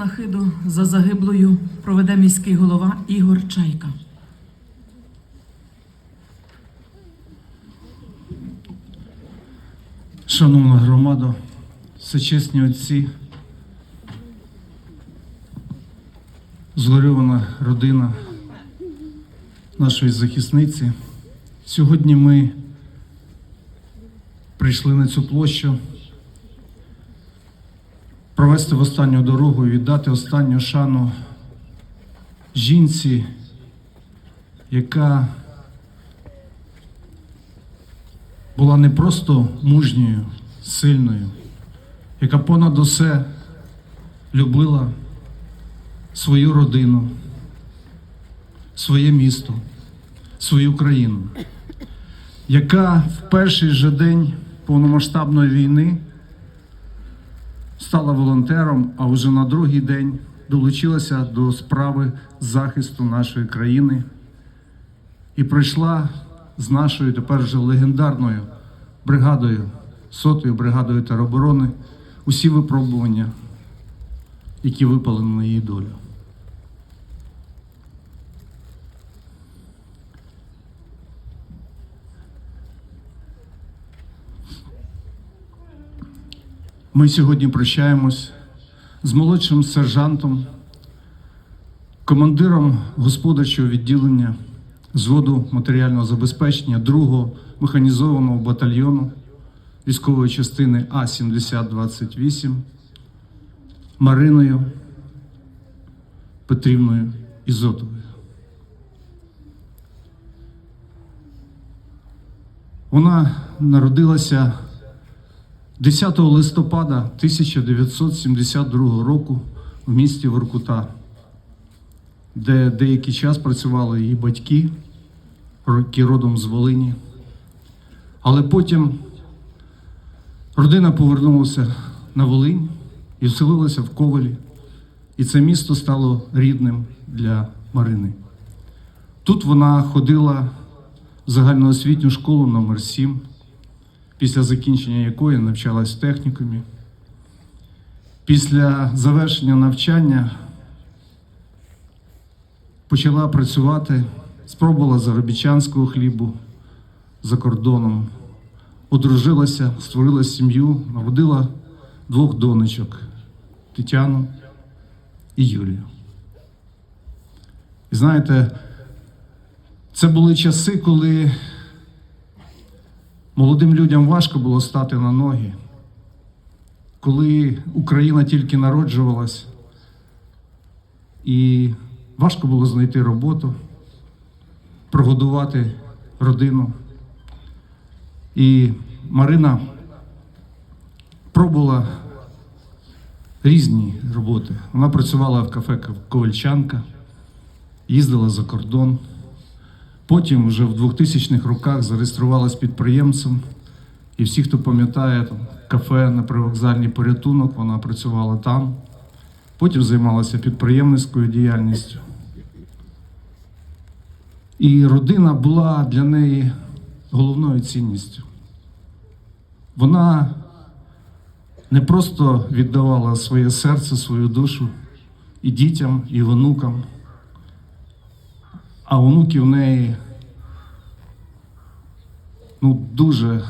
панахиду за загиблою проведе міський голова Ігор Чайка. Шановна громада, всечесні отці, згорьована родина нашої захисниці. Сьогодні ми прийшли на цю площу провести в останню дорогу і віддати останню шану жінці, яка була не просто мужньою, сильною, яка понад усе любила свою родину, своє місто, свою країну, яка в перший же день повномасштабної війни стала волонтером, а вже на другий день долучилася до справи захисту нашої країни і прийшла з нашою тепер вже легендарною бригадою, сотою бригадою тероборони, усі випробування, які випали на її долю. Ми сьогодні прощаємось з молодшим сержантом, командиром господарчого відділення зводу матеріального забезпечення 2-го механізованого батальйону військової частини А-7028 Мариною Петрівною Ізотовою. Вона народилася 10 листопада 1972 року в місті Воркута, де деякий час працювали її батьки, які родом з Волині. Але потім родина повернулася на Волинь і вселилася в Ковалі. І це місто стало рідним для Марини. Тут вона ходила в загальноосвітню школу номер 7 після закінчення якої навчалась в технікумі. Після завершення навчання почала працювати, спробувала заробітчанського хлібу за кордоном, одружилася, створила сім'ю, народила двох донечок Тетяну і Юлію. І знаєте, це були часи, коли молодим людям важко було стати на ноги, коли Україна тільки народжувалась, і важко було знайти роботу, прогодувати родину. І Марина пробувала різні роботи. Вона працювала в кафе Ковальчанка, їздила за кордон. Потім вже в 2000-х роках зареєструвалась підприємцем. І всі, хто пам'ятає кафе на привокзальний порятунок, вона працювала там. Потім займалася підприємницькою діяльністю. І родина була для неї головною цінністю. Вона не просто віддавала своє серце, свою душу і дітям, і онукам, а онуки в неї ну, дуже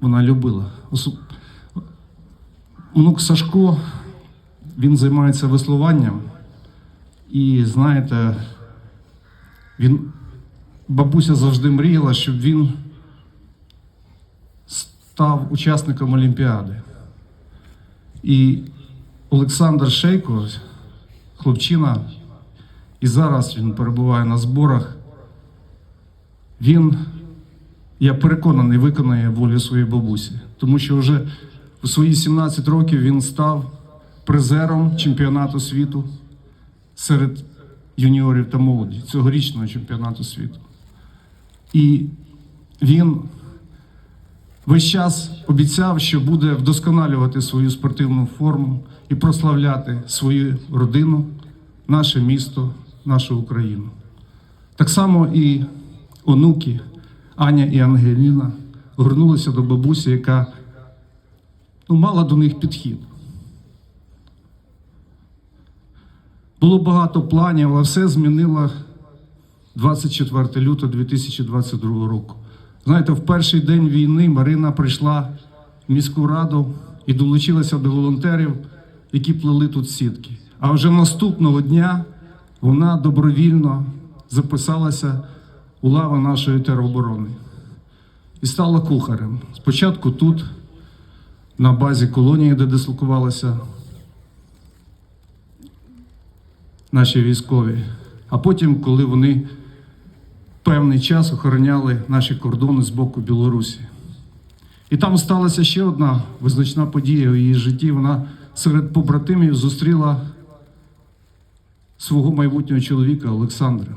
вона любила. Онук Сашко, він займається веслуванням, і знаєте, він, бабуся завжди мріяла, щоб він став учасником Олімпіади. І Олександр Шейко, хлопчина, і зараз він перебуває на зборах. Він, я переконаний, виконає волю своєї бабусі, тому що вже у свої 17 років він став призером чемпіонату світу серед юніорів та молоді, цьогорічного чемпіонату світу. І він весь час обіцяв, що буде вдосконалювати свою спортивну форму і прославляти свою родину, наше місто, нашу Україну. Так само і онуки Аня і Ангеліна горнулися до бабусі, яка ну, мала до них підхід. Було багато планів, але все змінило 24 лютого 2022 року. Знаєте, в перший день війни Марина прийшла в міську раду і долучилася до волонтерів, які плели тут сітки. А вже наступного дня вона добровільно записалася у лави нашої тероборони і стала кухарем. Спочатку тут, на базі колонії, де дислокувалися наші військові, а потім, коли вони певний час охороняли наші кордони з боку Білорусі. І там сталася ще одна визначна подія у її житті. Вона серед побратимів зустріла свого майбутнього чоловіка Олександра.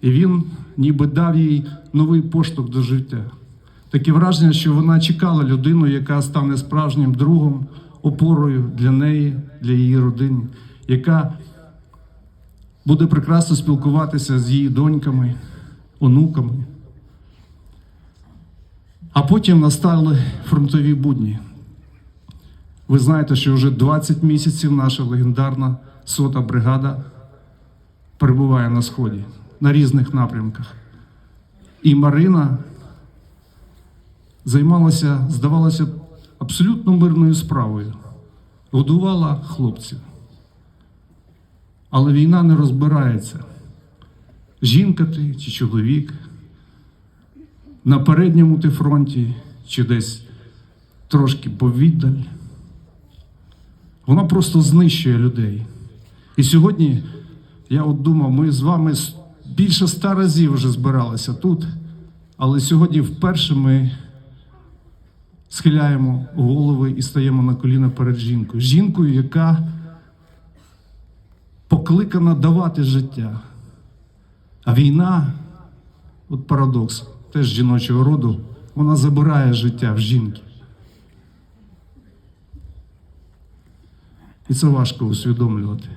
І він ніби дав їй новий поштовх до життя. Таке враження, що вона чекала людину, яка стане справжнім другом, опорою для неї, для її родини, яка буде прекрасно спілкуватися з її доньками, онуками. А потім настали фронтові будні. Ви знаєте, що вже 20 місяців наша легендарна сота бригада перебуває на сході на різних напрямках. І Марина займалася, здавалося, абсолютно мирною справою, годувала хлопців. Але війна не розбирається. Жінка ти чи чоловік, на передньому ти фронті, чи десь трошки повіддаль. Вона просто знищує людей. І сьогодні я от думав, ми з вами більше ста разів вже збиралися тут, але сьогодні вперше ми схиляємо голови і стаємо на коліна перед жінкою. Жінкою, яка покликана давати життя. А війна, от парадокс, теж жіночого роду, вона забирає життя в жінки. І це важко усвідомлювати.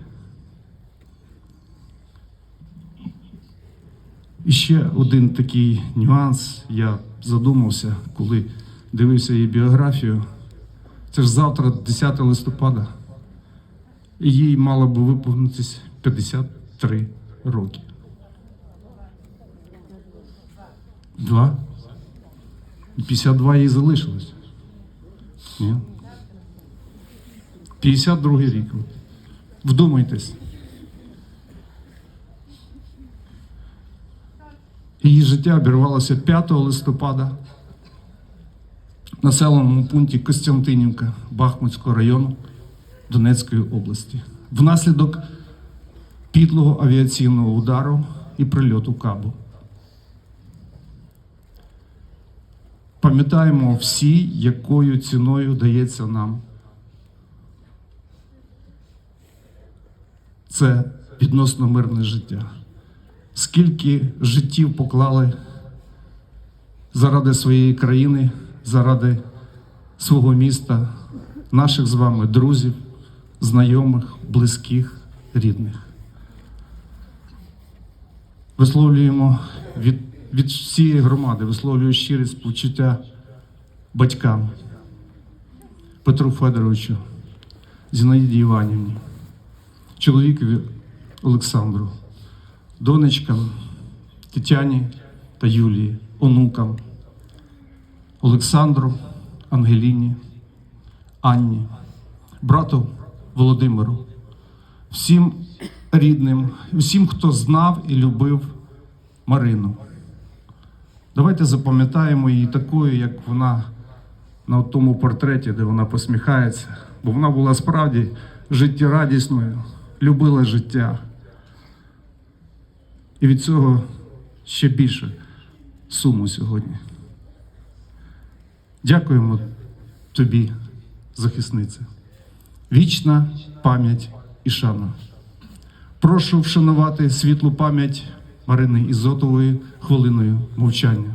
І ще один такий нюанс. Я задумався, коли дивився її біографію. Це ж завтра, 10 листопада, і їй мало би виповнитись 53 роки. Два? І 52 їй залишилось. Ні? 52 рік. Вдумайтесь. Її життя обірвалося 5 листопада в населеному пункті Костянтинівка Бахмутського району Донецької області. Внаслідок підлого авіаційного удару і прильоту кабу. Пам'ятаємо всі, якою ціною дається нам це відносно мирне життя. Скільки життів поклали заради своєї країни, заради свого міста, наших з вами друзів, знайомих, близьких, рідних. Висловлюємо від, від всієї громади, висловлюю щирі співчуття батькам Петру Федоровичу, Зінаїді Іванівні, чоловікові Олександру, донечкам Тетяні та Юлії, онукам, Олександру, Ангеліні, Анні, брату Володимиру, всім рідним, всім, хто знав і любив Марину. Давайте запам'ятаємо її такою, як вона на тому портреті, де вона посміхається, бо вона була справді життєрадісною, любила життя. І від цього ще більше суму сьогодні. Дякуємо тобі, захисниця. Вічна пам'ять і шана. Прошу вшанувати світлу пам'ять Марини Ізотової хвилиною мовчання.